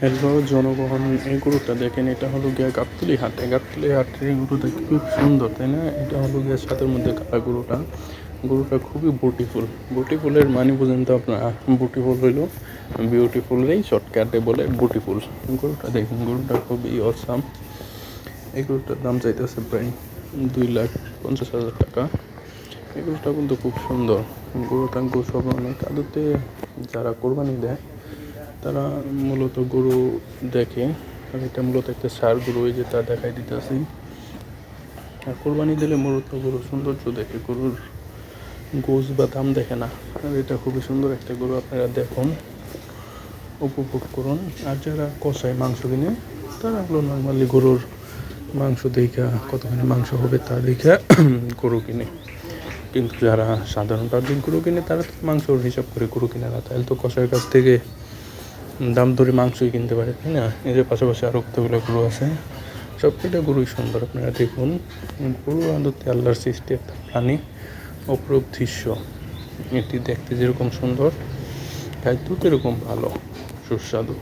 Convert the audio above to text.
Hello জনগণ এই গরুটা দেখেন, এটা হলো গিয়া গাবতলি হাটে। গাবতলি হাটের এই গরুটা খুব সুন্দর, তাই না? এটা হলো গিয়া সাথের মধ্যে কালা গরুটা গরুটা খুবই বিউটিফুল বিউটিফুলের মানে বুঝেন তো আপনারা বিউটিফুল হইল বিউটিফুলই শর্টকাটে বলে বিউটিফুল গরুটা দেখুন গরুটা খুবই অসাম এই গরুটার দাম চাইতেছে প্রায় দুই লাখ পঞ্চাশ হাজার টাকা। এই গরুটা কিন্তু খুব সুন্দর। গরুটা গোসব অনেক আদতে যারা কোরবানি দেয় তারা মূলত গরু দেখে। আর এটা মূলত একটা সার গরু ওই যে তা দেখাই দিতেছি। আর কোরবানি দিলে মূলত গরু সৌন্দর্য দেখে, গরুর গোস বা দাম দেখে না। আর এটা খুবই সুন্দর একটা গরু, আপনারা দেখুন, উপভোগ করুন। আর যারা কষায় মাংস কিনে, তারা হলো নর্মালি গরুর মাংস দেখা, কতখানি মাংস হবে তা দেখা গরু কিনে। কিন্তু যারা সাধারণ পাবলিক গরু কিনে, তারা মাংসর হিসাব করে গরু কিনে না। তাহলে তো কষাইয়ের কাছ থেকে দাম ধরে মাংসই কিনতে পারে, তাই না? এদের পাশাপাশি আরও কতগুলো গরু আছে। সবকটা গরুই সুন্দর, আপনারা দেখুন। পুরো আদতে আল্লাহর সৃষ্টি একটা প্রাণী, অপরূপ দৃশ্য। এটি দেখতে যেরকম সুন্দর খাদ্য এরকম ভালো, সুস্বাদু।